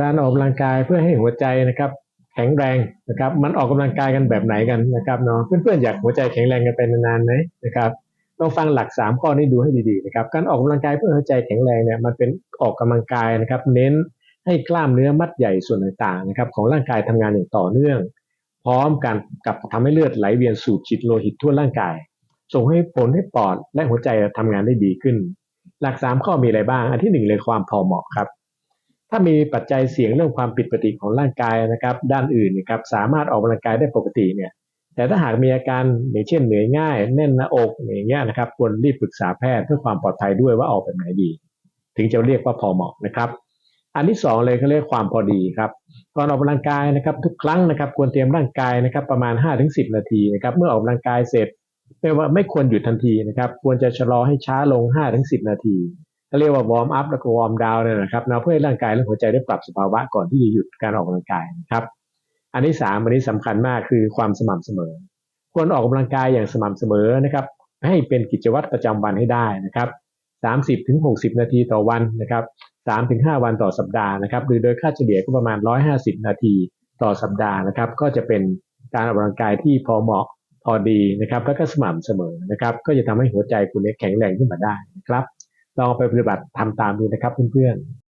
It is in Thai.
การออกกำลังกายเพื่อให้หัวใจนะครับแข็งแรงนะครับมันออกกำลังกายกันแบบไหนกันนะครับเนาะเพื่อนๆอยากหัวใจแข็งแรงกันไปนานๆไหมนะครับต้องฟังหลักสามข้อนี้ดูให้ดีๆนะครับการออกกำลังกายเพื่อหัวใจแข็งแรงเนี่ยมันเป็นออกกำลังกายนะครับเน้นให้กล้ามเนื้อมัดใหญ่ส่วนต่างๆนะครับของร่างกายทำงานอย่างต่อเนื่อง พร้อมกันกับทำให้เลือดไหลเวียนสู่จิตโลหิตทั่วร่างกาย ส่งให้ผลให้ปอดและหัวใจทำงานได้ดีขึ้น หลักสามข้อมีอะไรบ้าง อันที่หนึ่งเลยความพอเหมาะครับ ถ้ามีปัจจัยเสี่ยงเรื่องความผิดปกติของร่างกายนะครับ ด้านอื่นนะครับสามารถออกกำลังกายได้ปกติเนี่ยแต่ถ้าหากมีอาการอย่างเช่นเหนื่อยง่าย แน่นหน้าอกอย่างเงี้ยนะครับควรรีบปรึกษาแพทย์เพื่อความปลอดภัยด้วยว่าออกแบบไหนดี ถึงจะเรียกว่าพอเหมาะนะครับ อันที่สองเลยเขาเรียกความพอดีครับก่อนออกกำลังกายนะครับทุกครั้งนะครับควรเตรียมร่างกายนะครับประมาณ 5-10 นาทีนะครับเมื่อออกกำลังกายเสร็จไม่ว่าไม่ควรหยุดทันทีนะครับ ควรจะชะลอให้ช้าลง 5-10 นาที เขาเรียกว่าวอร์มอัพแล้วก็วอร์มดาวน์เนี่ยนะครับนะเพื่อให้ร่างกายและหัวใจได้ปรับสภาวะก่อนที่จะหยุดการออกกำลังกายนะครับ อันที่สามอันนี้สำคัญมากคือความสม่ำเสมอควรออกกำลังกายอย่างสม่ำเสมอนะครับ ให้เป็นกิจวัตรประจำวันให้ได้นะครับ30ถึง60 นาทีต่อวันนะครับ3ถึง5วันต่อสัปดาห์นะครับหรือโดยค่าเฉลี่ยก็ประมาณ 150 นาทีต่อสัปดาห์นะครับ ก็จะเป็นการออกกำลังกายที่พอเหมาะพอดีนะครับ แล้วก็สม่ำเสมอนะครับ ก็จะทำให้หัวใจคุณแข็งแรงขึ้นมาได้นะครับ ลองไปปฏิบัติทำตามดูนะครับเพื่อนๆ